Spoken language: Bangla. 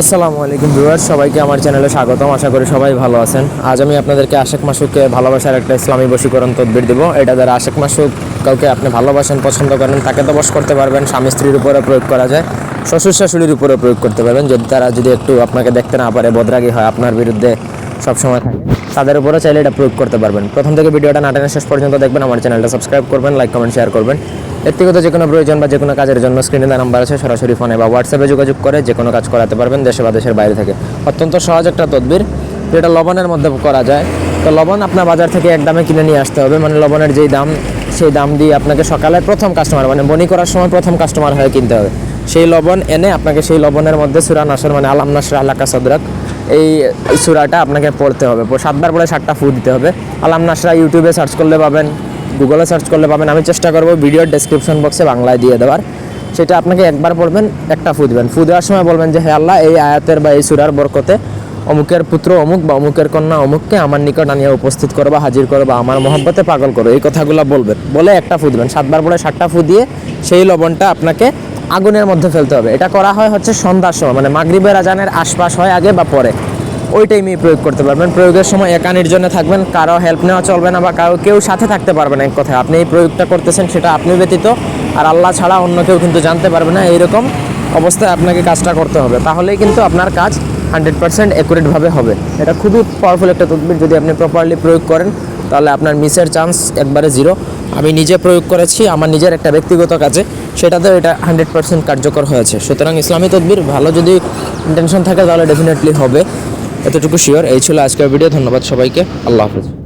আসসালামু আলাইকুম ভিউয়ার সবাইকে আমার চ্যানেলে স্বাগতম। আশা করি সবাই ভালো আছেন। আজ আমি আপনাদেরকে আশেক মাসুককে ভালোবাসার একটা ইসলামী বশীকরণ তদবির দেবো। এটা দ্বারা আশেক মাসুক কাউকে আপনি ভালোবাসেন, পছন্দ করেন, তাকে তো বশ করতে পারবেন। স্বামী স্ত্রীর উপরে প্রয়োগ করা যায়। শ্বশুর শাশুড়ির উপরে প্রয়োগ করতে পারবেন। যদি তারা যদি একটু আপনাকে দেখতে না পারে, বদরাগী হয়, আপনার বিরুদ্ধে সবসময় থাকে, তাদের উপরে চাইলে এটা প্রয়োগ করতে পারবেন। প্রথম থেকে ভিডিওটা নাটেনের শেষ পর্যন্ত দেখবেন। আমার চ্যানেলটা সাবস্ক্রাইব করবেন, লাইক, কমেন্ট, শেয়ার করবেন। ব্যক্তিগত যে কোনো প্রয়োজন বা যে কোনো কাজের জন্য স্ক্রিনে দেওয়া নাম্বার আছে, সরাসরি ফোনে বা হোয়াটসঅ্যাপে যোগাযোগ করে যে কোনো কাজ করাতে পারবেন দেশে বা দেশের বাইরে থেকে। অত্যন্ত সহজ একটা তদবির। যেটা লবণের মধ্যে করা যায়। তো লবণ আপনার বাজার থেকে এক দামে কিনে নিয়ে আসতে হবে। মানে লবণের যেই দাম, সেই দাম দিয়ে আপনাকে সকালে প্রথম কাস্টমার মানে বনি করার সময় প্রথম কাস্টমার হয়ে কিনতে হবে। সেই লবণ এনে আপনাকে সেই লবণের মধ্যে সুরা নাসর মানে আলাম নাসর আলাকা সদরাক এই সুরাটা আপনাকে পড়তে হবে। সাতবার পরে সাতটা ফু দিতে হবে। আলাম নাসরা ইউটিউবে সার্চ করলে পাবেন। গুগলে সার্চ করলে পাবেন। আমি চেষ্টা করব ভিডিওর ডেসক্রিপশন বক্সে বাংলায় দিয়ে দেওয়ার। সেটা আপনাকে একবার বলবেন, একটা ফু দিবেন। ফু দেওয়ার সময় বলবেন যে, হে আল্লাহ, এই আয়াতের বা এই সুরার বরকতে অমুকের পুত্র অমুক বা অমুকের কন্যা অমুককে আমার নিকট আনিয়ে উপস্থিত করো বা হাজির করো বা আমার মহব্বতে পাগল করো। এই কথাগুলো বলবেন। বলে একটা ফু দিবেন। সাতবার পরে সাতটা ফু দিয়ে সেই লবণটা আপনাকে আগুনের মধ্যে ফেলতে হবে। এটা করা হয় হচ্ছে সন্ধ্যার সময় মানে মাগরিবের আজানের আশপাশ হয় আগে বা পরে। ওই টাইমেই প্রয়োগ করতে পারবেন প্রয়োগের সময় একা নির্জনে থাকবেন, কারও হেল্প নেওয়া চলবে না বা কারও কেউ সাথে থাকতে পারবে না এক কথায়। আপনি এই প্রয়োগটা করতেছেন, সেটা আপনি ব্যতীত আর আল্লাহ ছাড়া অন্য কেউ কিন্তু জানতে পারবে না এইরকম অবস্থায় আপনাকে কাজটা করতে হবে। তাহলেই কিন্তু আপনার কাজ হান্ড্রেড পার্সেন্ট অ্যাকুরেটভাবে হবে। এটা খুবই পাওয়ারফুল একটা তদবির যদি আপনি প্রপারলি প্রয়োগ করেন, তাহলে আপনার মিসের চান্স একবারে জিরো আমি নিজে প্রয়োগ করেছি, আমার নিজের একটা ব্যক্তিগত কাজে, সেটাতেও এটা হান্ড্রেড পার্সেন্ট কার্যকর হয়েছে। সুতরাং ইসলামী তদবির ভালো যদি ইন্টেনশন থাকে, তাহলে ডেফিনেটলি হবে। এতটুকু শিওর এই ছিল আজকের ভিডিও ধন্যবাদ সবাইকে আল্লাহ হাফিজ।